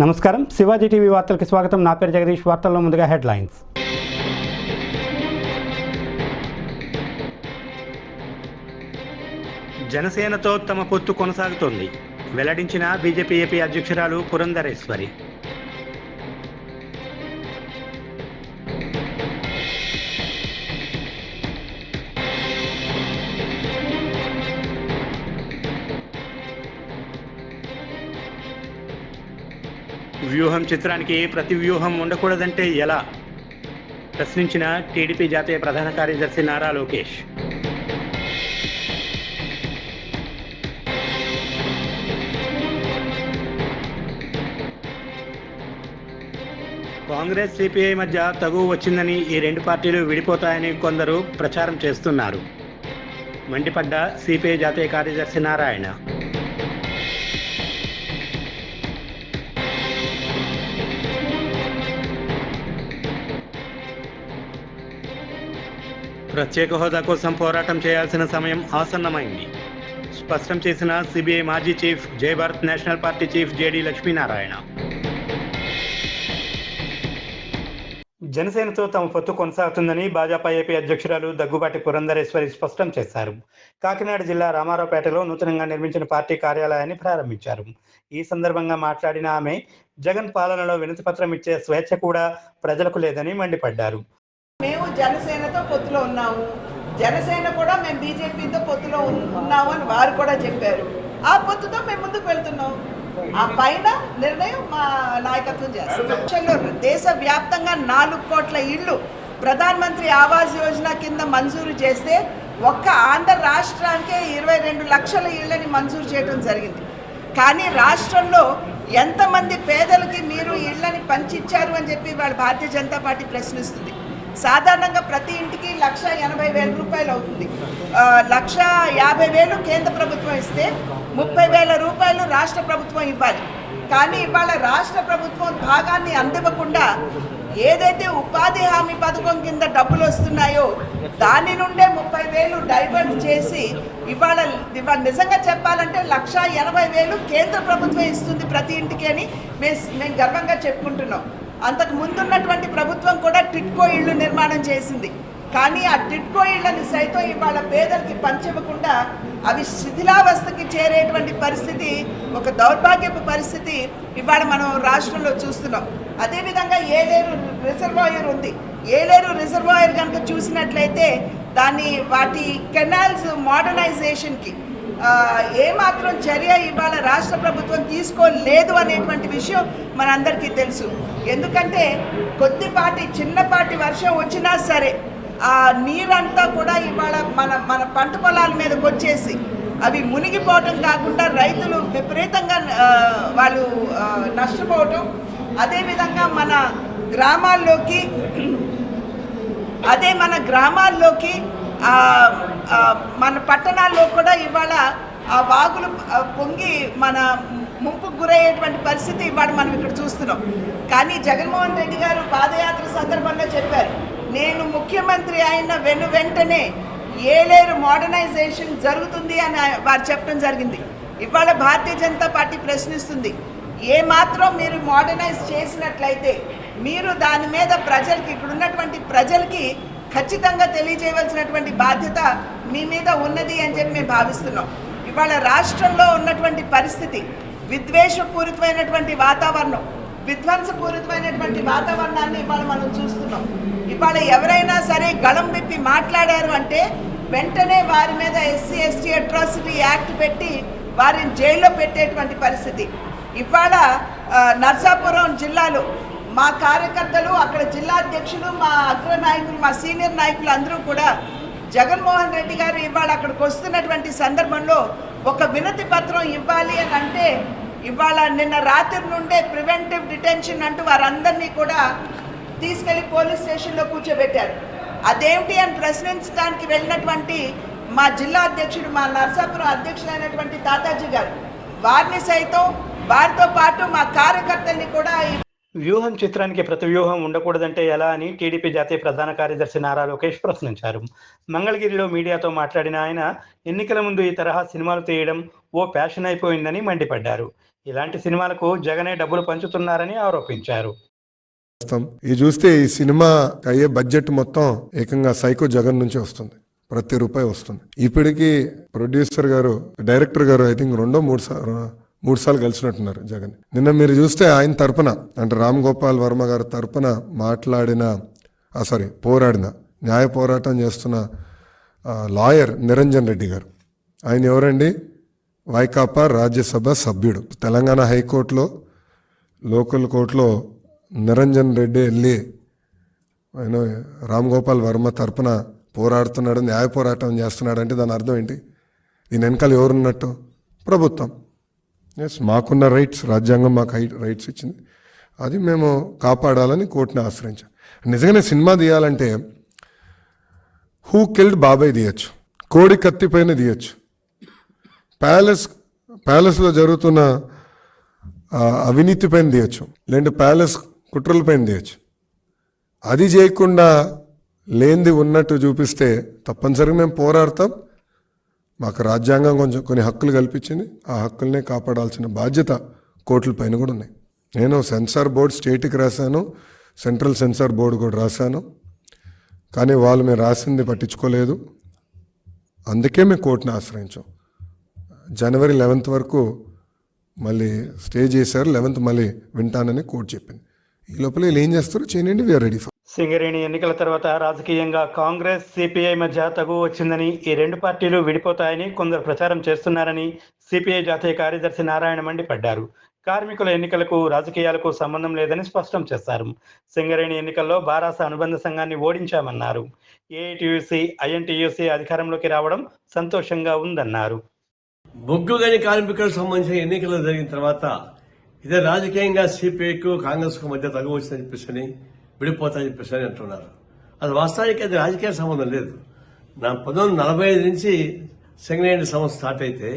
నమస్కారం. శివాజీ టీవీ వార్తలకు స్వాగతం. నా పేరు జగదీష్. వార్తల్లో ముందుగా హెడ్లైన్స్. జనసేనతో తమ పొత్తు కొనసాగుతోంది. వెల్లడించిన బీజేపీ ఏపీ అధ్యక్షురాలు పురంధరేశ్వరి. వ్యూహం చిత్రానికి ప్రతి వ్యూహం ఉండకూడదంటే ఎలా? ప్రశ్నించిన టీడీపీ జాతీయ ప్రధాన కార్యదర్శి నారా లోకేష్. కాంగ్రెస్ సిపిఐ మధ్య తగువ వచ్చిందని ఈ రెండు పార్టీలు విడిపోతాయని కొందరు ప్రచారం చేస్తున్నారు. మండిపడ్డ సిపిఐ జాతీయ కార్యదర్శి నారాయణ. ప్రత్యేక హోదా కోసం పోరాటం చేయాల్సిన సమయం ఆసన్నమైంది. స్పష్టం చేసిన సిబిఐ మాజీ chief Jai Bharat National Party chief JD Lakshminarayana. జనసేనతో తమ పొత్తు కొనసాగుతుందని భాజపా ఏపీ అధ్యక్షురాలు దగ్గుబాటి పురంధరేశ్వరి స్పష్టం చేశారు. కాకినాడ జిల్లా రామారావుపేటలో నూతనంగా నిర్మించిన పార్టీ కార్యాలయాన్ని ప్రారంభించారు. ఈ సందర్భంగా మాట్లాడిన ఆమె జగన్ పాలనలో వినతిపత్రం ఇచ్చే స్వేచ్ఛ కూడా ప్రజలకు లేదని మండిపడ్డారు. మేము జనసేనతో పొత్తులో ఉన్నాము. జనసేన కూడా మేము బీజేపీతో పొత్తులో ఉన్నాము అని వారు కూడా చెప్పారు. ఆ పొత్తుతో మేము ముందుకు వెళ్తున్నాం. ఆ పైన నిర్ణయం మా నాయకత్వం చేస్తాం దేశ దేశవ్యాప్తంగా నాలుగు కోట్ల ఇళ్ళు ప్రధాన మంత్రి ఆవాస్ యోజన కింద మంజూరు చేస్తే ఒక్క ఆంధ్ర రాష్ట్రానికే ఇరవై రెండు లక్షల ఇళ్ళని మంజూరు చేయడం జరిగింది. కానీ రాష్ట్రంలో ఎంతమంది పేదలకి మీరు ఇళ్ళని పంచిచ్చారు అని చెప్పి వాళ్ళ భారతీయ జనతా పార్టీ ప్రశ్నిస్తుంది. సాధారణంగా ప్రతి ఇంటికి లక్ష ఎనభై వేల రూపాయలు అవుతుంది. లక్ష యాభై వేలు కేంద్ర ప్రభుత్వం ఇస్తే ముప్పై వేల రూపాయలు రాష్ట్ర ప్రభుత్వం ఇవ్వాలి. కానీ ఇవాళ రాష్ట్ర ప్రభుత్వం భాగాన్ని అందివ్వకుండా ఏదైతే ఉపాధి హామీ పథకం కింద డబ్బులు వస్తున్నాయో దాని నుండే ముప్పై వేలు డైవర్ట్ చేసి ఇవాళ ఇవాళ నిజంగా చెప్పాలంటే లక్ష ఎనభై వేలు కేంద్ర ప్రభుత్వం ఇస్తుంది ప్రతి ఇంటికి అని మేము మేము గర్వంగా చెప్పుకుంటున్నాం. అంతకు ముందున్నటువంటి ప్రభుత్వం కూడా టిట్కో ఇళ్ళు నిర్మాణం చేసింది. కానీ ఆ టిట్కో ఇళ్ళని సైతం ఇవాళ పేదలకి పంచివ్వకుండా అవి శిథిలావస్థకి చేరేటువంటి పరిస్థితి ఒక దౌర్భాగ్యపు పరిస్థితి ఇవాళ మనం రాష్ట్రంలో చూస్తున్నాం. అదేవిధంగా ఏలేరు రిజర్వాయర్ ఉంది. ఏలేరు రిజర్వాయర్ కనుక చూసినట్లయితే దాని వాటి కెనాల్స్ మోడర్నైజేషన్కి ఏమాత్రం చర్య ఇవాళ రాష్ట్ర ప్రభుత్వం తీసుకోలేదు అనేటువంటి విషయం మనందరికీ తెలుసు. ఎందుకంటే కొద్దిపాటి చిన్నపాటి వర్షం వచ్చినా సరే ఆ నీరంతా కూడా ఇవాళ మన మన పంట పొలాల మీదకి వచ్చేసి అవి మునిగిపోవటం కాకుండా రైతులు విపరీతంగా వాళ్ళు నష్టపోవటం. అదేవిధంగా మన గ్రామాల్లోకి అదే మన గ్రామాల్లోకి మన పట్టణాల్లో కూడా ఇవాళ ఆ వాగులు పొంగి మన ముంపుకు గురయ్యేటువంటి పరిస్థితి ఇవాళ మనం ఇక్కడ చూస్తున్నాం. కానీ జగన్మోహన్ రెడ్డి గారు పాదయాత్ర సందర్భంగా చెప్పారు. నేను ముఖ్యమంత్రి అయిన వెను వెంటనే ఏలేరు మోడర్నైజేషన్ జరుగుతుంది అని వారు చెప్పడం జరిగింది. ఇవాళ భారతీయ జనతా పార్టీ ప్రశ్నిస్తుంది. ఏ మాత్రం మీరు మోడర్నైజ్ చేసినట్లయితే మీరు దాని మీద ప్రజలకి ఇక్కడ ఉన్నటువంటి ప్రజలకి ఖచ్చితంగా తెలియజేయవలసినటువంటి బాధ్యత మీ మీద ఉన్నది అని చెప్పి మేము భావిస్తున్నాం. ఇవాళ రాష్ట్రంలో ఉన్నటువంటి పరిస్థితి విద్వేషపూరితమైనటువంటి వాతావరణం విధ్వంసపూరితమైనటువంటి వాతావరణాన్ని ఇవాళ మనం చూస్తున్నాం. ఇవాళ ఎవరైనా సరే గళం విప్పి మాట్లాడారు అంటే వెంటనే వారి మీద ఎస్సీ ఎస్టీ అట్రాసిటీ యాక్ట్ పెట్టి వారిని జైల్లో పెట్టేటువంటి పరిస్థితి. ఇవాళ నర్సాపురం జిల్లాలో మా కార్యకర్తలు అక్కడ జిల్లా అధ్యక్షులు మా అగ్ర నాయకులు మా సీనియర్ నాయకులు అందరూ కూడా జగన్మోహన్ రెడ్డి గారు ఇవాళ అక్కడికి వస్తున్నటువంటి సందర్భంలో ఒక వినతి పత్రం ఇవ్వాలి అని అంటే ఇవాళ నిన్న రాత్రి నుండే ప్రివెంటివ్ డిటెన్షన్ అంటూ వారందరినీ కూడా తీసుకెళ్ళి పోలీస్ స్టేషన్లో కూర్చోబెట్టారు. అదేమిటి అని ప్రశ్నించడానికి వెళ్ళినటువంటి మా జిల్లా అధ్యక్షుడు మా నర్సాపురం అధ్యక్షుడైనటువంటి తాతాజీ గారు. వారిని సైతం వారితో పాటు మా కార్యకర్తల్ని కూడా వ్యూహం చిత్రానికి ప్రతి వ్యూహం ఉండకూడదంటే ఎలా అని టీడీపీ జాతీయ ప్రధాన కార్యదర్శి నారా లోకేష్ ప్రశ్నించారు. మంగళగిరిలో మీడియాతో మాట్లాడిన ఆయన ఎన్నికల ముందు ఈ తరహా సినిమాలు తీయడం ఓ ప్యాషన్ అయిపోయిందని మండిపడ్డారు. ఇలాంటి సినిమాలకు జగనే డబ్బులు పంచుతున్నారని ఆరోపించారు. చేస్తాం ఇది చూస్తే ఈ సినిమా అయ్యే బడ్జెట్ మొత్తం ఏకంగా సైకో జగన్ నుంచి వస్తుంది. ప్రతి రూపాయి వస్తుంది. ఇప్పటికీ ప్రొడ్యూసర్ గారు డైరెక్టర్ గారు ఐ థింక్ రెండో మూడు సార్లు మూడు సార్లు కలిసినట్టున్నారు జగన్. నిన్న మీరు చూస్తే ఆయన తరపున అంటే రామ్ గోపాల్ వర్మ గారి తరపున మాట్లాడిన సారీ పోరాడిన న్యాయ పోరాటం చేస్తున్న లాయర్ నిరంజన్ రెడ్డి గారు. ఆయన ఎవరండి? వైకాపా రాజ్యసభ సభ్యుడు. తెలంగాణ హైకోర్టులో లోకల్ కోర్టులో నిరంజన్ రెడ్డి వెళ్ళి ఆయన రామ్ గోపాల్ వర్మ తరపున పోరాడుతున్నాడు న్యాయ పోరాటం చేస్తున్నాడు అంటే దాని అర్థం ఏంటి? దీని వెనకాల ఎవరున్నట్టు? ప్రభుత్వం. ఎస్ మాకున్న రైట్స్ రాజ్యాంగం మాకు రైట్స్ ఇచ్చింది. అది మేము కాపాడాలని కోర్టుని ఆశ్రయించాం. నిజంగానే సినిమా తీయాలంటే హూ కిల్డ్ బాబాయ్ తీయచ్చు. కోడి కత్తి పైన తీయచ్చు. ప్యాలెస్ ప్యాలెస్లో జరుగుతున్న అవినీతి పైన తీయచ్చు. లేదంటే ప్యాలెస్ కుట్రల పైన తీయచ్చు. అది చేయకుండా లేనిది ఉన్నట్టు చూపిస్తే తప్పనిసరిగా మేము పోరాడతాం. మాకు రాజ్యాంగం కొంచెం కొన్ని హక్కులు కల్పించింది. ఆ హక్కులనే కాపాడాల్సిన బాధ్యత కోర్టుల పైన కూడా ఉన్నాయి. నేను సెన్సార్ బోర్డు స్టేట్కి రాశాను. సెంట్రల్ సెన్సార్ బోర్డు కూడా రాశాను. కానీ వాళ్ళు మేము రాసింది పట్టించుకోలేదు. అందుకే మేము కోర్టును ఆశ్రయించాం. జనవరి లెవెన్త్ వరకు మళ్ళీ స్టే చేశారు. లెవెన్త్ మళ్ళీ వింటానని కోర్టు చెప్పింది. ఈ లోపల వీళ్ళు ఏం చేస్తారో చేయండి వీఆర్ రెడీ ఫర్ సింగరేణి ఎన్నికల తర్వాత రాజకీయంగా కాంగ్రెస్ సిపిఐ మధ్య తగువ వచ్చిందని ఈ రెండు పార్టీలు విడిపోతాయని కొందరు ప్రచారం చేస్తున్నారని సిపిఐ జాతీయ కార్యదర్శి నారాయణ మండిపడ్డారు. కార్మికుల ఎన్నికలకు రాజకీయాలకు సంబంధం లేదని స్పష్టం చేశారు. సింగరేణి ఎన్నికల్లో బారాస అనుబంధ సంఘాన్ని ఓడించామన్నారు. ఏఐటియుసి ఐఎన్టీయూసీ అధికారంలోకి రావడం సంతోషంగా ఉందన్నారు. బొగ్గు గని కార్మికులకు సంబంధించిన ఎన్నికలు జరిగిన తర్వాత ఇదే రాజకీయంగా సిపిఐకు కాంగ్రెస్కు మధ్య తగు వచ్చిందని చెప్పేసి విడిపోతాయని చెప్పేసి అని అంటున్నారు. అది వాస్తవానికి అది రాజకీయ సంబంధం లేదు. నా పంతొమ్మిది నలభై ఐదు నుంచి సింగరేణి సంస్థ స్టార్ట్ అయితే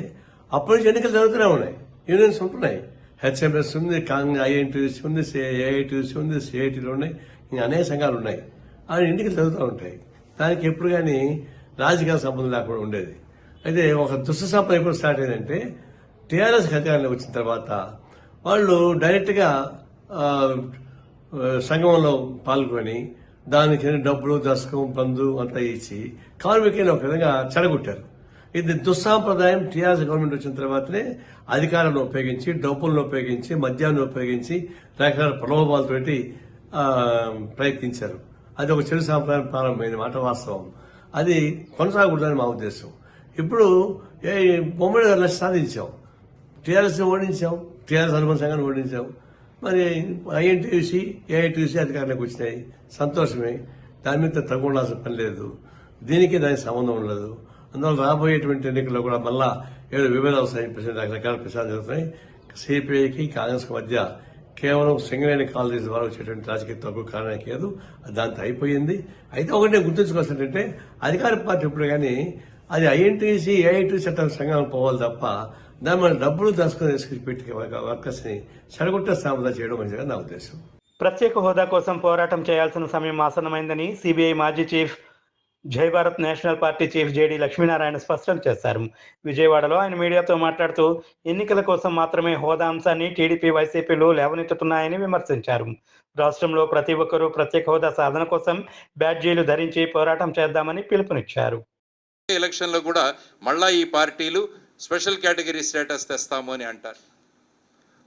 అప్పటి నుంచి ఎన్నికలు జరుగుతూనే ఉన్నాయి. యూనియన్స్ ఉంటున్నాయి. హెచ్ఎంఎస్ ఉంది కాంగ్రెస్ ఐఎన్టీసీ ఉంది ఏఐటీసీ ఉంది సిఐటీలు ఉన్నాయి ఇంకా అనేక సంఘాలు ఉన్నాయి. అవి ఎన్నికలు జరుగుతూ ఉంటాయి. దానికి ఎప్పుడు కానీ రాజకీయ సంబంధం లేకుండా ఉండేది. అయితే ఒక దుష్ట సంపద ఎప్పుడు స్టార్ట్ అయిందంటే టీఆర్ఎస్ అధికారంలోకి వచ్చిన తర్వాత వాళ్ళు డైరెక్ట్గా సంగమంలో పాల్గొని దానికి డబ్బులు దశకం పందు అంతా ఇచ్చి కార్మికులను ఒక విధంగా చెడగొట్టారు. ఇది దుస్సాంప్రదాయం టీఆర్ఎస్ గవర్నమెంట్ వచ్చిన తర్వాతనే అధికారాన్ని ఉపయోగించి డబ్బులను ఉపయోగించి మద్యాన్ని ఉపయోగించి రకరకాల ప్రలోభాలతోటి ప్రయత్నించారు. అది ఒక చెడు సాంప్రదాయం ప్రారంభమైన మాట వాస్తవం. అది కొనసాగకూడదని మా ఉద్దేశం. ఇప్పుడు ఏ బొమ్మడి గారు సాధించాం. టీఆర్ఎస్ ఓడించాం. టీఆర్ఎస్ అనుబంధ సంఘాన్ని ఓడించాం. మరి ఐఎన్టీసీ ఏఐటీయూసీ అధికారులకు వచ్చినాయి. సంతోషమే. దాని మీద తగ్గుండాల్సిన పని లేదు. దీనికి దానికి సంబంధం ఉండదు. అందువల్ల రాబోయేటువంటి ఎన్నికల్లో కూడా మళ్ళా ఏడు విభేదాలు వస్తాయని రకరకాల ప్రచారం జరుగుతున్నాయి. సిపిఐకి కాంగ్రెస్ మధ్య కేవలం సింగరేణి కాలనీస్ ద్వారా వచ్చేటువంటి రాజకీయ తగ్గు కారణానికి లేదు దాంతో అయిపోయింది. అయితే ఒకటి నేను గుర్తుంచుకోవాల్సి ఏంటంటే అధికార పార్టీ ఇప్పుడు కానీ అది ఐఎన్టీసీ ఏఐటీ చట్టం సంఘం పోవాలి తప్ప దాని మన డబ్బులు దాచుకొని తీసుకొచ్చి పెట్టి వర్కర్స్ని చెడగొట్టే సామర్థ్యం చేయడం మంచిగా నా ఉద్దేశం. ప్రత్యేక హోదా కోసం పోరాటం చేయాల్సిన సమయం ఆసన్నమైందని సిబిఐ మాజీ chief Jai Bharat National Party chief JD Lakshminarayana స్పష్టం చేశారు. విజయవాడలో ఆయన మీడియాతో మాట్లాడుతూ ఎన్నికల కోసం మాత్రమే హోదా అంశాన్ని టీడీపీ వైసీపీలు లేవనెత్తుతున్నాయని విమర్శించారు. రాష్ట్రంలో ప్రతి ఒక్కరూ ప్రత్యేక హోదా సాధన కోసం బ్యాడ్జీలు ధరించి పోరాటం చేద్దామని పిలుపునిచ్చారు. ఎలక్షన్లో కూడా మళ్ళా ఈ పార్టీలు స్పెషల్ కేటగిరీ స్టేటస్ తెస్తాము అని అంటారు.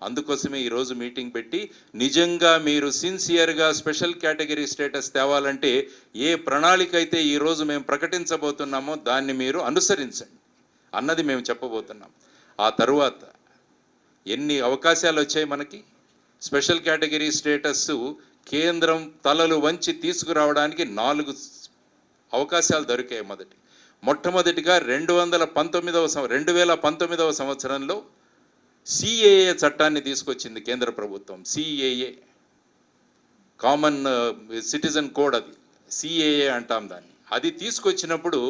అందుకోసమే ఈరోజు మీటింగ్ పెట్టి నిజంగా మీరు సిన్సియర్గా స్పెషల్ కేటగిరీ స్టేటస్ తేవాలంటే ఏ ప్రణాళిక అయితే ఈరోజు మేము ప్రకటించబోతున్నామో దాన్ని మీరు అనుసరించండి అన్నది మేము చెప్పబోతున్నాం. ఆ తరువాత ఎన్ని అవకాశాలు వచ్చాయి మనకి? స్పెషల్ కేటగిరీ స్టేటస్ కేంద్రం తలలు వంచి తీసుకురావడానికి నాలుగు అవకాశాలు దొరికాయి మొదటి. మొట్టమొదటిగా రెండు వందల పంతొమ్మిదవ సంవ రెండు వేల పంతొమ్మిదవ సంవత్సరంలో సిఏఏ చట్టాన్ని తీసుకొచ్చింది కేంద్ర ప్రభుత్వం CAA common citizen code CAA CAA అంటాం దాన్ని. అది తీసుకొచ్చినప్పుడు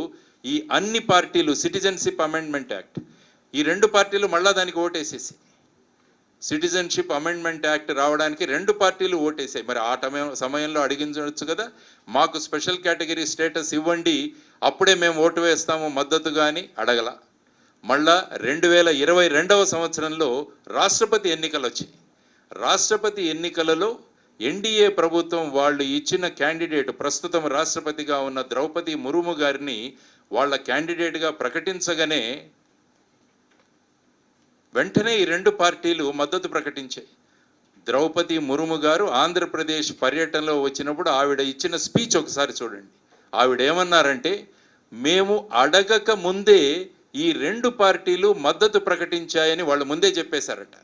ఈ అన్ని పార్టీలు సిటిజన్షిప్ అమెండ్మెంట్ యాక్ట్ ఈ రెండు పార్టీలు మళ్ళా దానికి ఓటేసేసి సిటిజన్షిప్ అమెండ్మెంట్ యాక్ట్ రావడానికి రెండు పార్టీలు ఓటేసాయి. మరి ఆ సమయం సమయంలో అడిగించవచ్చు కదా మాకు స్పెషల్ కేటగిరీ స్టేటస్ ఇవ్వండి అప్పుడే మేము ఓటు వేస్తాము మద్దతు కానీ అడగల. మళ్ళా రెండు వేల ఇరవై రెండవ సంవత్సరంలో రాష్ట్రపతి ఎన్నికలు వచ్చాయి రాష్ట్రపతి ఎన్నికలలో ఎన్డీఏ ప్రభుత్వం వాళ్ళు ఇచ్చిన క్యాండిడేట్ ప్రస్తుతం రాష్ట్రపతిగా ఉన్న ద్రౌపది ముర్ము గారిని వాళ్ళ క్యాండిడేట్గా ప్రకటించగానే వెంటనే ఈ రెండు పార్టీలు మద్దతు ప్రకటించాయి. ద్రౌపది ముర్ము గారు ఆంధ్రప్రదేశ్ పర్యటనలో వచ్చినప్పుడు ఆవిడ ఇచ్చిన స్పీచ్ ఒకసారి చూడండి. ఆవిడ ఏమన్నారంటే మేము అడగక ముందే ఈ రెండు పార్టీలు మద్దతు ప్రకటించాయని వాళ్ళు ముందే చెప్పేశారట.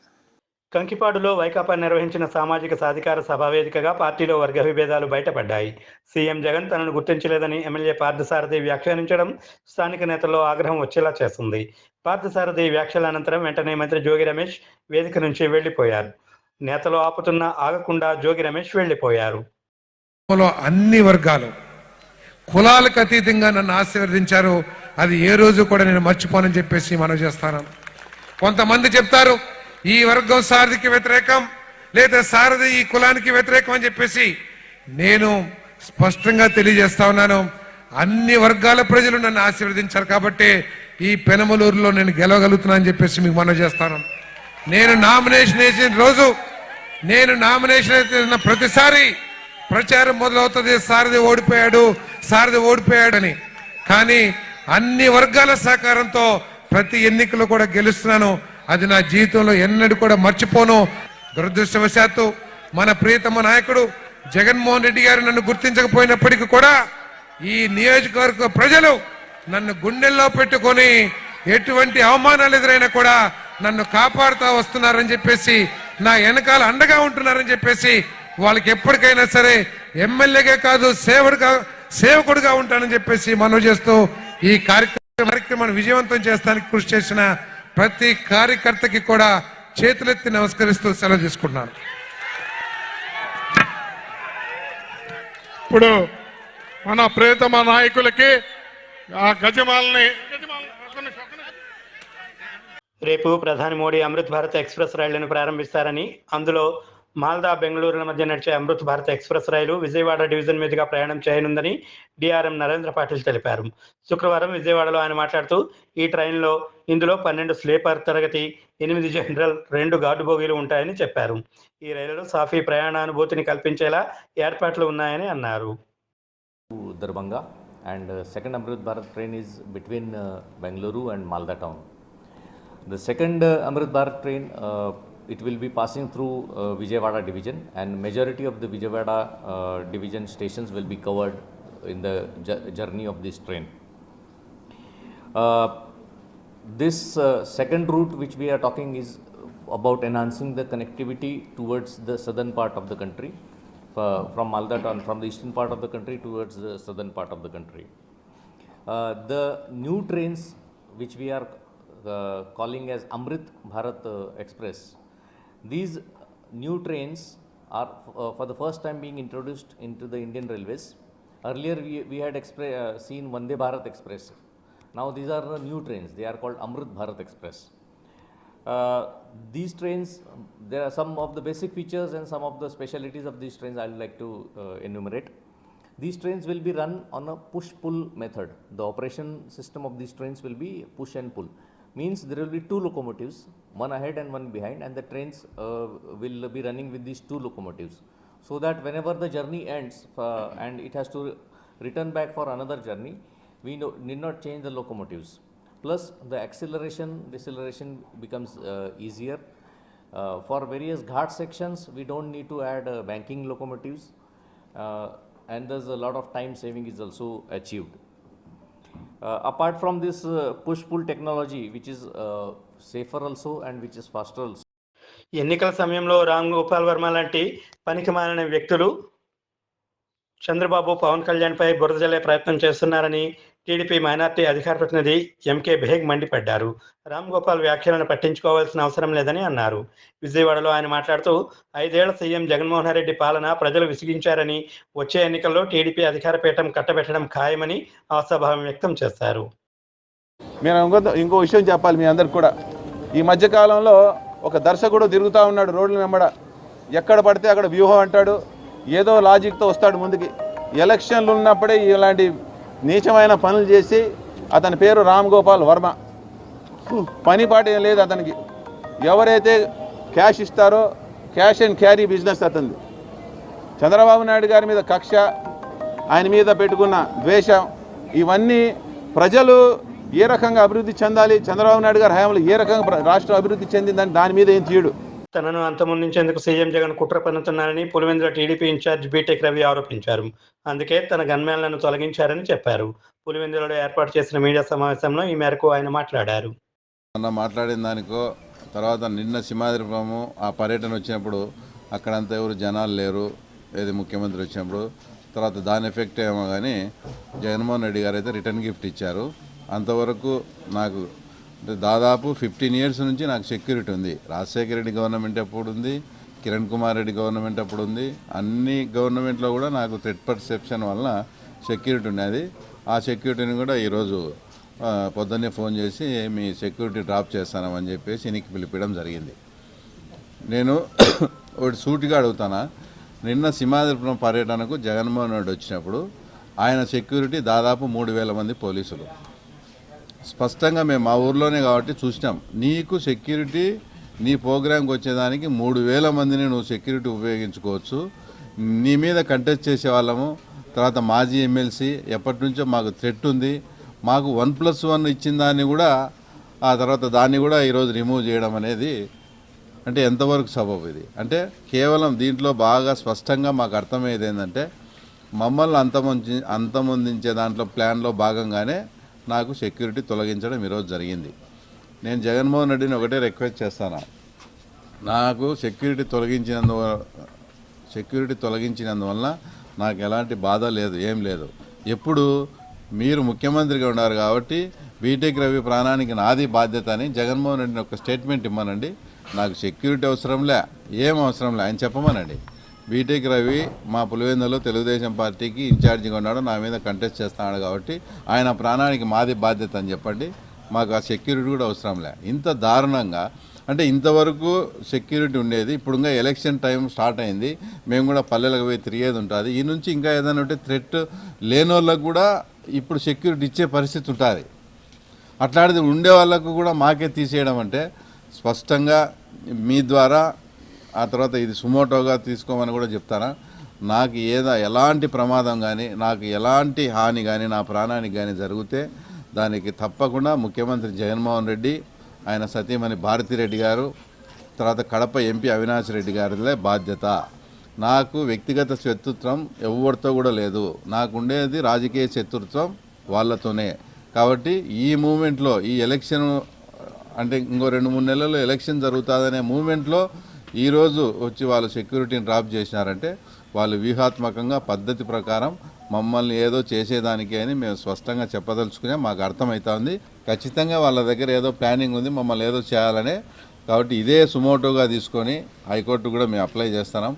కంకిపాడులో వైకాపా నిర్వహించిన సామాజిక సాధికార సభా వేదికగా పార్టీలో వర్గ విభేదాలు బయటపడ్డాయి. సీఎం జగన్ తనను గుర్తించలేదని ఎమ్మెల్యే పార్థసారథి వ్యాఖ్యానించడం స్థానిక నేతల్లో ఆగ్రహం వచ్చేలా చేస్తుంది. పార్థసారథి వ్యాఖ్యల అనంతరం వెంటనే మంత్రి జోగి రమేష్ వేదిక నుంచి వెళ్ళిపోయారు నేతలు ఆపుతున్నా ఆగకుండా జోగి రమేష్ వెళ్ళిపోయారు లో అన్ని వర్గాలు కులాలకు అతీతంగా నన్ను ఆశీర్వదించారు అది ఏ రోజు కూడా నేను మర్చిపోనని చెప్పేసి మనం చేస్తాను. కొంతమంది చెప్తారు ఈ వర్గం సారథికి వ్యతిరేకం లేదా సారథి ఈ కులానికి వ్యతిరేకం అని చెప్పేసి నేను స్పష్టంగా తెలియజేస్తా ఉన్నాను. అన్ని వర్గాల ప్రజలు నన్ను ఆశీర్వదించారు కాబట్టి ఈ పెనమలూరులో నేను గెలవగలుగుతున్నానని చెప్పేసి మీకు మనం చేస్తాను. నేను నామినేషన్ వేసిన రోజు నేను నామినేషన్ వేసిన ప్రతిసారి ప్రచారం మొదలవుతుంది సారథి ఓడిపోయాడు సారథి ఓడిపోయాడని. కానీ అన్ని వర్గాల సహకారంతో ప్రతి ఎన్నికలు కూడా గెలుస్తున్నాను. అది నా జీవితంలో ఎన్నడూ కూడా మర్చిపోను. దురదృష్టవశాత్తు మన ప్రియతమ నాయకుడు జగన్మోహన్ రెడ్డి గారు నన్ను గుర్తించకపోయినప్పటికీ కూడా ఈ నియోజకవర్గ ప్రజలు నన్ను గుండెల్లో పెట్టుకొని ఎటువంటి అవమానాలు ఎదురైనా కూడా నన్ను కాపాడుతూ వస్తున్నారని చెప్పేసి నా వెనకాల అండగా ఉంటున్నారని చెప్పేసి వాళ్ళకి ఎప్పటికైనా సరే ఎమ్మెల్యేగా కాదు సేవడుగా సేవకుడుగా ఉంటానని చెప్పేసి మనవి చేస్తూ ఈ కార్యక్రమం కార్యక్రమాన్ని విజయవంతం చేస్తానికి కృషి చేసిన ప్రతి కార్యకర్తకి కూడా చేతులెత్తి నమస్కరిస్తూ సెలవు తీసుకుంటున్నాను ఇప్పుడు మన ప్రియతమ నాయకులకి ఆ గజమాలని. రేపు ప్రధాని మోడీ అమృత్ భారత్ ఎక్స్ప్రెస్ రైళ్ళను ప్రారంభిస్తారని అందులో మాల్దా బెంగళూరుల మధ్య నడిచే అమృత్ భారత్ ఎక్స్ప్రెస్ రైలు విజయవాడ డివిజన్ మీదుగా ప్రయాణం చేయనుందని డిఆర్ఎం నరేంద్ర పాటిల్ తెలిపారు. శుక్రవారం విజయవాడలో ఆయన మాట్లాడుతూ ఈ ట్రైన్లో ఇందులో పన్నెండు స్లీపర్ తరగతి ఎనిమిది జనరల్ రెండు గార్డు బోగీలు ఉంటాయని చెప్పారు. ఈ రైలులో సాఫీ ప్రయాణానుభూతిని కల్పించేలా ఏర్పాట్లు ఉన్నాయని అన్నారు. Darbhanga and second Amrit Bharat train is between Bengaluru and Malda town. The second Amrit Bharat train it will be passing through uh, Vijayawada division and majority of the Vijayawada uh, division stations will be covered in the journey of this train. Uh, this uh, second route which we are talking is about enhancing the connectivity towards the southern part of the country uh, from Malda town from the eastern part of the country towards the southern part of the country. Uh, the new trains which we are calling as Amrit Bharat Express, these new trains are uh, for the first time being introduced into the Indian Railways. Earlier we, we had uh, seen Vande Bharat Express. Now these are the new trains. They are called Amrit Bharat Express. Uh, these trains, there are some of the basic features and some of the specialities of these trains I would like to uh, enumerate. These trains will be run on a push-pull method. The operation system of these trains will be push and pull. Means there will be two locomotives, one ahead and one behind, and the trains uh, will be running with these two locomotives. So that whenever the journey ends uh, and it has to return back for another journey, we no, need not change the locomotives. Plus, the acceleration, deceleration becomes uh, easier. Uh, for various ghat sections, we don't need to add uh, banking locomotives, uh, and there's a lot of time saving is also achieved. Uh, apart from this uh, push-pull technology, which is uh, safer also and which is faster also. ఎన్నికల సమయంలో రామ్ గోపాల్ వర్మ లాంటి పనికిమాలిన వ్యక్తులు చంద్రబాబు పవన్ కళ్యాణ్ పై బురద జల్లే ప్రయత్నం చేస్తున్నారని TDP minority అధికార ప్రతినిధి ఎంకే బేగ్ మండిపడ్డారు. రామ్ గోపాల్ వ్యాఖ్యలను పట్టించుకోవాల్సిన అవసరం లేదని అన్నారు. విజయవాడలో ఆయన మాట్లాడుతూ ఐదేళ్ళ సీఎం జగన్మోహన్ రెడ్డి పాలన ప్రజలు విసిగించారని వచ్చే ఎన్నికల్లో టీడీపీ అధికార పీఠం కట్టబెట్టడం ఖాయమని ఆశాభావం వ్యక్తం చేశారు. నేను ఇంకో ఇంకో విషయం చెప్పాలి మీ అందరికి కూడా. ఈ మధ్యకాలంలో ఒక దర్శకుడు తిరుగుతూ ఉన్నాడు రోడ్ల వెంబడ. ఎక్కడ పడితే అక్కడ వ్యూహం అంటాడు. ఏదో లాజిక్తో వస్తాడు ముందుకి. ఎలక్షన్లు ఉన్నప్పుడే ఇలాంటి నీచమైన పనులు చేసి అతని పేరు రామ్ గోపాల్ వర్మ. పని పాట ఏం లేదు అతనికి. ఎవరైతే క్యాష్ ఇస్తారో క్యాష్ అండ్ క్యారీ బిజినెస్ అతనిది. చంద్రబాబు నాయుడు గారి మీద కక్ష ఆయన మీద పెట్టుకున్న ద్వేషం ఇవన్నీ ప్రజలు ఏ రకంగా అభివృద్ధి చెందాలి? చంద్రబాబు నాయుడు గారి హయాంలో ఏ రకంగా రాష్ట్రం అభివృద్ధి చెందిందని దాని మీద ఏం తీయడు? తనను అంతమొందించేందుకు సీఎం జగన్ కుట్ర పన్నుతున్నారని Pulivendula TDP in charge B Tech Ravi ఆరోపించారు. అందుకే తన గన్మ్యాన్లను తొలగించారని చెప్పారు. పులివెందులలో ఏర్పాటు చేసిన మీడియా సమావేశంలో ఈ మేరకు ఆయన మాట్లాడారు. అన్న మాట్లాడిన దానికో తర్వాత నిన్న సింహాద్రిపురము ఆ పర్యటన వచ్చినప్పుడు అక్కడంతా ఎవరు జనాలు లేరు. ఏది ముఖ్యమంత్రి వచ్చినప్పుడు తర్వాత దాని ఎఫెక్ట్ ఏమో కానీ జగన్మోహన్ రెడ్డి గారు అయితే రిటర్న్ గిఫ్ట్ ఇచ్చారు. అంతవరకు నాకు అంటే దాదాపు ఫిఫ్టీన్ ఇయర్స్ నుంచి నాకు సెక్యూరిటీ ఉంది. రాజశేఖర రెడ్డి గవర్నమెంట్ ఎప్పుడు ఉంది కిరణ్ కుమార్ రెడ్డి గవర్నమెంట్ అప్పుడు ఉంది. అన్ని గవర్నమెంట్లో కూడా నాకు థ్రెడ్ పర్సెప్షన్ వలన సెక్యూరిటీ ఉన్నది ఆ సెక్యూరిటీని కూడా ఈరోజు పొద్దున్నే ఫోన్ చేసి మీ సెక్యూరిటీ డ్రాప్ చేస్తానని చెప్పేసి ఇనికి పిలిపించడం జరిగింది. నేను ఒకటి సూటిగా అడుగుతానా? నిన్న సింహాద్రిపురం పర్యటనకు జగన్మోహన్ రెడ్డి వచ్చినప్పుడు ఆయన సెక్యూరిటీ దాదాపు మూడు వేల మంది పోలీసులు. స్పష్టంగా మేము మా ఊర్లోనే కాబట్టి చూసినాం. నీకు సెక్యూరిటీ నీ ప్రోగ్రాంకి వచ్చేదానికి మూడు వేల మందిని నువ్వు సెక్యూరిటీ ఉపయోగించుకోవచ్చు. నీ మీద కంటెస్ట్ చేసే వాళ్ళము తర్వాత మాజీ ఎమ్మెల్సీ ఎప్పటి నుంచో మాకు థ్రెట్ ఉంది. మాకు వన్ ప్లస్ వన్ ఇచ్చిన దాన్ని కూడా ఆ తర్వాత దాన్ని కూడా ఈరోజు రిమూవ్ చేయడం అనేది అంటే ఎంతవరకు సబబు ఇది? అంటే కేవలం దీంట్లో బాగా స్పష్టంగా మాకు అర్థమయ్యేది ఏంటంటే మమ్మల్ని అంతమొంచి అంతమొందించే దాంట్లో ప్లాన్లో భాగంగానే నాకు సెక్యూరిటీ తొలగించడం ఈరోజు జరిగింది. నేను జగన్మోహన్ రెడ్డిని ఒకటే రిక్వెస్ట్ చేస్తాను? నాకు సెక్యూరిటీ తొలగించినందు సెక్యూరిటీ తొలగించినందువలన నాకు ఎలాంటి బాధ లేదు ఏం లేదు. ఎప్పుడు మీరు ముఖ్యమంత్రిగా ఉన్నారు కాబట్టి బీటెక్ రవి ప్రాణానికి నాది బాధ్యత అని జగన్మోహన్ రెడ్డిని ఒక స్టేట్మెంట్ ఇమ్మనండి. నాకు సెక్యూరిటీ అవసరంలే ఏం అవసరంలే ఆయన చెప్పమనండి. బీటెక్ రవి మా పులివెందులో తెలుగుదేశం పార్టీకి ఇన్ఛార్జిగా ఉన్నాడు. నా మీద కంటెస్ట్ చేస్తున్నాడు కాబట్టి ఆయన ప్రాణానికి మాది బాధ్యత అని చెప్పండి. మాకు ఆ సెక్యూరిటీ కూడా అవసరం లే. ఇంత దారుణంగా అంటే ఇంతవరకు సెక్యూరిటీ ఉండేది. ఇప్పుడు ఇంకా ఎలక్షన్ టైం స్టార్ట్ అయింది. మేము కూడా పల్లెలకు పోయి తిరిగేది ఉంటుంది. ఈ నుంచి ఇంకా ఏదైనా ఉంటే థ్రెట్ లేని వాళ్ళకు కూడా ఇప్పుడు సెక్యూరిటీ ఇచ్చే పరిస్థితి ఉంటుంది. అట్లాంటిది ఉండే వాళ్ళకు కూడా మాకే తీసేయడం అంటే స్పష్టంగా మీ ద్వారా ఆ తర్వాత ఇది సుమోటోగా తీసుకోమని కూడా చెప్తారా? నాకు ఏదో ఎలాంటి ప్రమాదం కానీ నాకు ఎలాంటి హాని కానీ నా ప్రాణానికి కానీ జరిగితే దానికి తప్పకుండా ముఖ్యమంత్రి జగన్మోహన్ రెడ్డి ఆయన సతీమణి భారతిరెడ్డి గారు తర్వాత కడప ఎంపీ అవినాష్ రెడ్డి గారిలే బాధ్యత. నాకు వ్యక్తిగత శత్రుత్వం ఎవరితో కూడా లేదు. నాకు ఉండేది రాజకీయ శత్రుత్వం వాళ్ళతోనే. కాబట్టి ఈ మూమెంట్లో ఈ ఎలక్షన్ అంటే ఇంకో రెండు మూడు నెలల్లో ఎలక్షన్ జరుగుతుందనే మూమెంట్లో ఈరోజు వచ్చి వాళ్ళు సెక్యూరిటీని డ్రాప్ చేసినారంటే వాళ్ళు వ్యూహాత్మకంగా పద్ధతి ప్రకారం మమ్మల్ని ఏదో చేసేదానికి అని మేము స్పష్టంగా చెప్పదలుచుకునే మాకు అర్థమవుతుంది ఖచ్చితంగా వాళ్ళ దగ్గర ఏదో ప్లానింగ్ ఉంది మమ్మల్ని ఏదో చేయాలనే. కాబట్టి ఇదే సుమోటోగా తీసుకొని హైకోర్టు కూడా మేము అప్లై చేస్తున్నాం.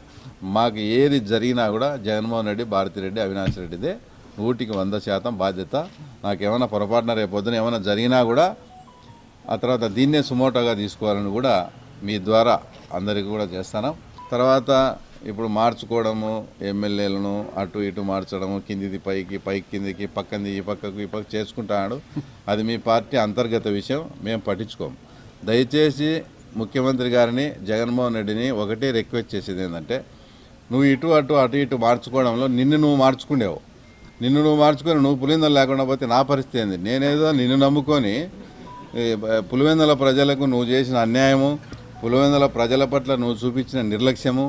మాకు ఏది జరిగినా కూడా జగన్మోహన్ రెడ్డి భారతిరెడ్డి అవినాష్ రెడ్డిదే. నూటికి వంద శాతం బాధ్యత. నాకేమైనా పొరపాటున రేపు పొద్దున ఏమైనా జరిగినా కూడా ఆ తర్వాత దీన్నే సుమోటోగా తీసుకోవాలని కూడా మీ ద్వారా అందరికీ కూడా చేస్తాను. తర్వాత ఇప్పుడు మార్చుకోవడము ఎమ్మెల్యేలను అటు ఇటు మార్చడము కిందిది పైకి పైకి కిందికి పక్కంది ఈ పక్కకు ఈ పక్క చేసుకుంటాడు. అది మీ పార్టీ అంతర్గత విషయం మేము పట్టించుకోము. దయచేసి ముఖ్యమంత్రి గారిని జగన్మోహన్ రెడ్డిని ఒకటే రిక్వెస్ట్ చేసేది ఏంటంటే నువ్వు ఇటు అటు అటు ఇటు మార్చుకోవడంలో నిన్ను నువ్వు మార్చుకునేవు నిన్ను నువ్వు మార్చుకొని నువ్వు పులిందలు లేకుండా పోతే నా పరిస్థితి ఏంది? నేనేదో నిన్ను నమ్ముకొని పులివెందుల ప్రజలకు నువ్వు చేసిన అన్యాయము పులివెందుల ప్రజల పట్ల నువ్వు చూపించిన నిర్లక్ష్యము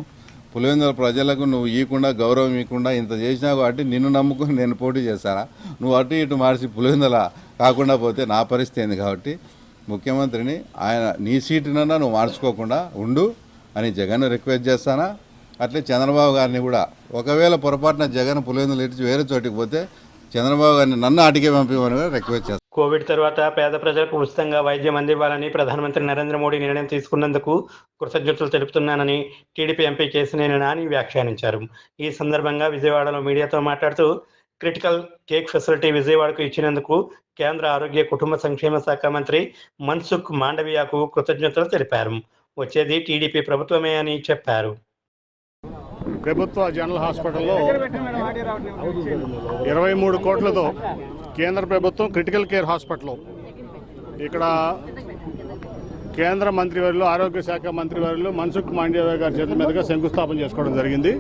పులివెందుల ప్రజలకు నువ్వు ఇవ్వకుండా గౌరవం ఇవ్వకుండా ఇంత చేసినా కాబట్టి నిన్ను నమ్ముకుని నేను పోటీ చేశానా నువ్వు అటు ఇటు మార్చి పులివెందుల కాకుండా పోతే నా పరిస్థితి ఏంది కాబట్టి ముఖ్యమంత్రిని ఆయన నీ సీటునన్నా నువ్వు మార్చుకోకుండా ఉండు అని జగన్ రిక్వెస్ట్ చేస్తానా? అట్లే చంద్రబాబు గారిని కూడా. ఒకవేళ పొరపాటున జగన్ పులివెందులు ఇచ్చి వేరే చోటికి పోతే చంద్రబాబు గారిని నన్ను అటుకే పంపించమని కూడా రిక్వెస్ట్ చేస్తాను. కోవిడ్ తర్వాత పేద ప్రజలకు ఉచితంగా వైద్యం అందివ్వాలని ప్రధానమంత్రి నరేంద్ర మోడీ నిర్ణయం తీసుకున్నందుకు కృతజ్ఞతలు తెలుపుతున్నానని టీడీపీ ఎంపీ కేసినేని నాని వ్యాఖ్యానించారు. ఈ సందర్భంగా విజయవాడలో మీడియాతో మాట్లాడుతూ క్రిటికల్ కేక్ ఫెసిలిటీ విజయవాడకు ఇచ్చినందుకు కేంద్ర ఆరోగ్య కుటుంబ సంక్షేమ శాఖ మంత్రి మన్సుఖ్ మాండవియాకు కృతజ్ఞతలు తెలిపారు. వచ్చేది టీడీపీ ప్రభుత్వమే అని చెప్పారు. ప్రభుత్వ జనరల్ హాస్పిటల్లో ఇరవై మూడు కోట్లతో కేంద్ర ప్రభుత్వం క్రిటికల్ కేర్ హాస్పిటల్. ఇక్కడ కేంద్ర మంత్రివర్యులు ఆరోగ్య శాఖ మంత్రివర్యులు మన్సుఖ్ మాండవ్య గారి చేతుల మీదుగా శంకుస్థాపన చేసుకోవడం జరిగింది.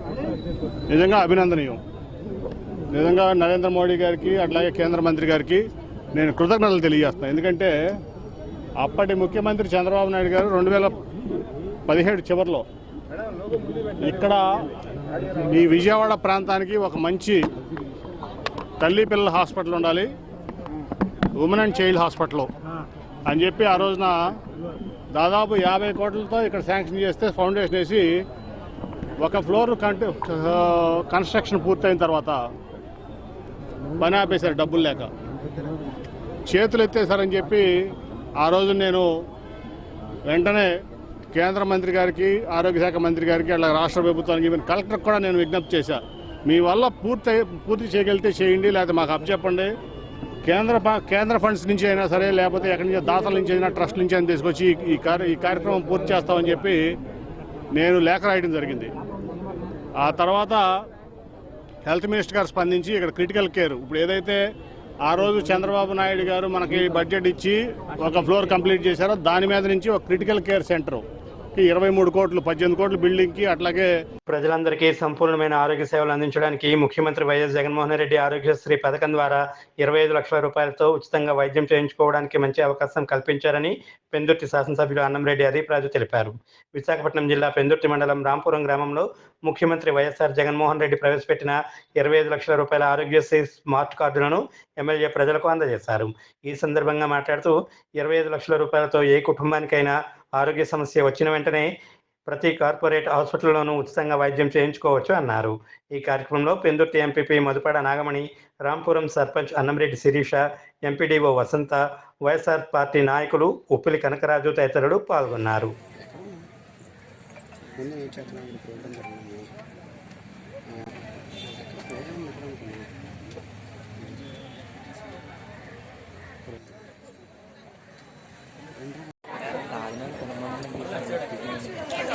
నిజంగా అభినందనీయం. నిజంగా నరేంద్ర మోడీ గారికి అట్లాగే కేంద్ర మంత్రి గారికి నేను కృతజ్ఞతలు తెలియజేస్తున్నాను ఎందుకంటే అప్పటి ముఖ్యమంత్రి చంద్రబాబు నాయుడు గారు రెండు వేల పదిహేడు చివరిలో ఇక్కడ ఈ విజయవాడ ప్రాంతానికి ఒక మంచి తల్లి పిల్లల హాస్పిటల్ ఉండాలి. ఉమెన్ అండ్ చైల్డ్ హాస్పిటల్ అని చెప్పి ఆ రోజున దాదాపు యాభై కోట్లతో ఇక్కడ శాంక్షన్ చేస్తే ఫౌండేషన్ వేసి ఒక ఫ్లోర్ కంట కన్స్ట్రక్షన్ పూర్తయిన తర్వాత పని ఆపేశారు డబ్బులు లేక. చేతులు ఎత్తేసారని చెప్పి ఆ రోజు నేను వెంటనే కేంద్ర మంత్రి గారికి ఆరోగ్య శాఖ మంత్రి గారికి అలా రాష్ట్ర ప్రభుత్వానికి ఈవెన్ కలెక్టర్ కూడా నేను విజ్ఞప్తి చేశా. మీ వల్ల పూర్తి పూర్తి చేయగలిగితే చేయండి లేకపోతే మాకు అప్పచెప్పండి. కేంద్ర ప- కేంద్ర ఫండ్స్ నుంచి అయినా సరే లేకపోతే ఎక్కడి నుంచి దాతల నుంచి అయినా ట్రస్ట్ నుంచి అయినా తీసుకొచ్చి ఈ- ఈ కార్య ఈ కార్యక్రమం పూర్తి చేస్తామని చెప్పి నేను లేఖ రాయడం జరిగింది. ఆ తర్వాత హెల్త్ మినిస్టర్ గారు స్పందించి ఇక్కడ క్రిటికల్ కేర్ ఇప్పుడు ఏదైతే ఆ రోజు చంద్రబాబు నాయుడు గారు మనకి బడ్జెట్ ఇచ్చి ఒక ఫ్లోర్ కంప్లీట్ చేశారో దాని మీద నుంచి ఒక క్రిటికల్ కేర్ సెంటర్ ఇరవై మూడు కోట్లు పద్దెనిమిది కోట్లు బిల్డింగ్కి అట్లాగే ప్రజలందరికీ సంపూర్ణమైన ఆరోగ్య సేవలు అందించడానికి ముఖ్యమంత్రి వైఎస్ జగన్మోహన్ రెడ్డి ఆరోగ్యశ్రీ పథకం ద్వారా ఇరవై ఐదు లక్షల రూపాయలతో ఉచితంగా వైద్యం చేయించుకోవడానికి మంచి అవకాశం కల్పించారని పెందుర్తి శాసనసభ్యులు అన్నంరెడ్డి హరీప్ తెలిపారు. విశాఖపట్నం జిల్లా పెందుర్తి మండలం రాంపురం గ్రామంలో ముఖ్యమంత్రి వైఎస్ఆర్ జగన్మోహన్ రెడ్డి ప్రవేశపెట్టిన ఇరవై ఐదు లక్షల రూపాయల ఆరోగ్యశ్రీ స్మార్ట్ కార్డులను ఎమ్మెల్యే ప్రజలకు అందజేశారు. ఈ సందర్భంగా మాట్లాడుతూ ఇరవై ఐదు లక్షల రూపాయలతో ఏ కుటుంబానికైనా ఆరోగ్య సమస్య వచ్చిన వెంటనే ప్రతి కార్పొరేట్ హాస్పిటల్లోనూ ఉచితంగా వైద్యం చేయించుకోవచ్చు అన్నారు. ఈ కార్యక్రమంలో Pendurthi MPP Madhupada Nagamani Rampuram sarpanch Annamreddy Sirisha MPDO Vasantha YSR party నాయకులు ఉప్పిలి కనకరాజు తదితరులు పాల్గొన్నారు.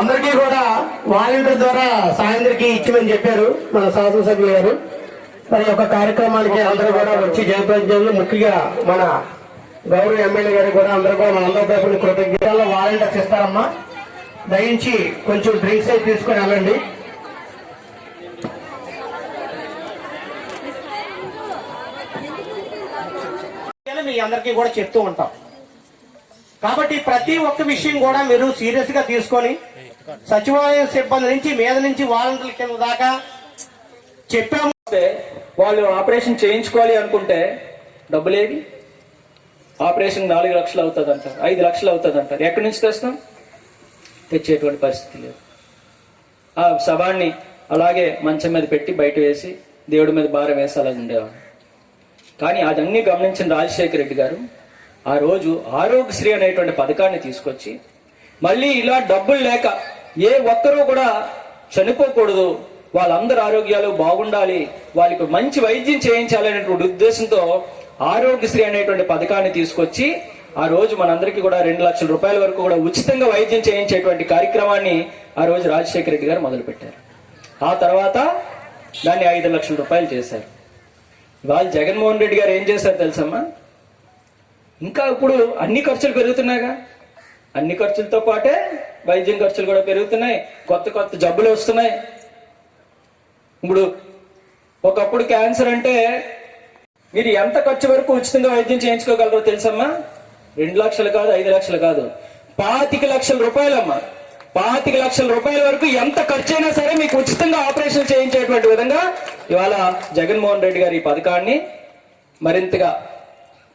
అందరికి కూడా వాలంటీర్ ద్వారా సాయంత్రికి ఇచ్చిమని చెప్పారు మన శాసనసభ్యులు గారు. మరి యొక్క కార్యక్రమానికి అందరూ కూడా వచ్చి జయప్రజ్ఞలు ముఖ్యంగా మన గౌరవ ఎమ్మెల్యే గారు కూడా అందరూ కూడా మన అందరి తరపున కృతజ్ఞతలు. వాలంటీర్స్ ఇస్తారమ్మా దయించి కొంచెం డ్రింక్స్ అయితే తీసుకొని వెళ్ళండి. మీ అందరికీ కూడా చెప్తూ ఉంటాం. కాబట్టి ప్రతి ఒక్క విషయం కూడా మీరు సీరియస్గా తీసుకొని సచివాలయం సిబ్బంది నుంచి మీద నుంచి వాలంటీర్ల కింద దాకా చెప్పాము. వాళ్ళు ఆపరేషన్ చేయించుకోవాలి అనుకుంటే డబ్బులేవి ఆపరేషన్ నాలుగు లక్షలు అవుతుంది అంటారు ఐదు లక్షలు అవుతుంది అంటారు ఎక్కడి నుంచి తెస్తాం? తెచ్చేటువంటి పరిస్థితి లేదు. ఆ శవాన్ని అలాగే మంచం మీద పెట్టి బయట వేసి దేవుడి మీద భారం వేసాలని ఉండేవాడు కానీ అదన్నీ గమనించిన రాజశేఖర రెడ్డి గారు ఆ రోజు ఆరోగ్యశ్రీ అనేటువంటి పథకాన్ని తీసుకొచ్చి మళ్ళీ ఇలా డబ్బులు లేక ఏ ఒక్కరూ కూడా చనిపోకూడదు. వాళ్ళందరి ఆరోగ్యాలు బాగుండాలి. వాళ్ళకి మంచి వైద్యం చేయించాలనేటువంటి ఉద్దేశంతో ఆరోగ్యశ్రీ అనేటువంటి పథకాన్ని తీసుకొచ్చి ఆ రోజు మనందరికీ కూడా రెండు లక్షల రూపాయల వరకు కూడా ఉచితంగా వైద్యం చేయించేటువంటి కార్యక్రమాన్ని ఆ రోజు రాజశేఖర రెడ్డి గారు మొదలుపెట్టారు. ఆ తర్వాత దాన్ని ఐదు లక్షల రూపాయలు చేశారు. ఇవాళ జగన్మోహన్ రెడ్డి గారు ఏం చేశారు తెలుసమ్మా? ఇంకా ఇప్పుడు అన్ని ఖర్చులు పెరుగుతున్నాయిగా. అన్ని ఖర్చులతో పాటే వైద్యం ఖర్చులు కూడా పెరుగుతున్నాయి. కొత్త కొత్త జబ్బులు వస్తున్నాయి. ఇప్పుడు ఒకప్పుడు క్యాన్సర్ అంటే మీరు ఎంత ఖర్చు వరకు ఉచితంగా వైద్యం చేయించుకోగలరో తెలుసమ్మా? రెండు లక్షలు కాదు ఐదు లక్షలు కాదు. పాతిక లక్షల రూపాయలమ్మా. పాతిక లక్షల రూపాయల వరకు ఎంత ఖర్చు అయినా సరే మీకు ఉచితంగా ఆపరేషన్ చేయించేటువంటి విధంగా ఇవాళ జగన్మోహన్ రెడ్డి గారి ఈ పథకాన్ని మరింతగా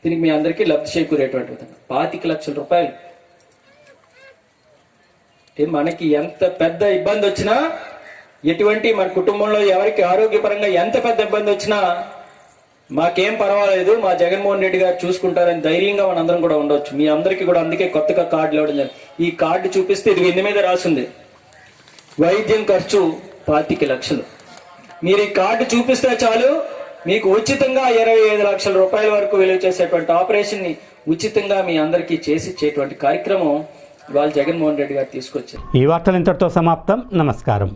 దీనికి మీ అందరికీ లబ్ధి చేకూరేటువంటి విధంగా. పాతిక లక్షల రూపాయలు. అంటే మనకి ఎంత పెద్ద ఇబ్బంది వచ్చినా ఎటువంటి మన కుటుంబంలో ఎవరికి ఆరోగ్యపరంగా ఎంత పెద్ద ఇబ్బంది వచ్చినా మాకేం పర్వాలేదు మా జగన్మోహన్ రెడ్డి గారు చూసుకుంటారని ధైర్యంగా మనందరం కూడా ఉండవచ్చు మీ అందరికీ కూడా అందుకే కొత్తగా కార్డులు ఇవ్వడం జరిగింది. ఈ కార్డు చూపిస్తే ఇది ఇందు మీద రాసింది. వైద్యం ఖర్చు పాతిక లక్షలు. మీరు ఈ కార్డు చూపిస్తే చాలు మీకు ఉచితంగా ఇరవై ఐదు లక్షల రూపాయల వరకు విలువ చేసేటువంటి ఆపరేషన్ని ఉచితంగా మీ అందరికీ చేసి ఇచ్చేటువంటి కార్యక్రమం ఇవాళ జగన్మోహన్ రెడ్డి గారు తీసుకొచ్చారు. ఈ వార్తలు ఇంతటితో సమాప్తం. నమస్కారం.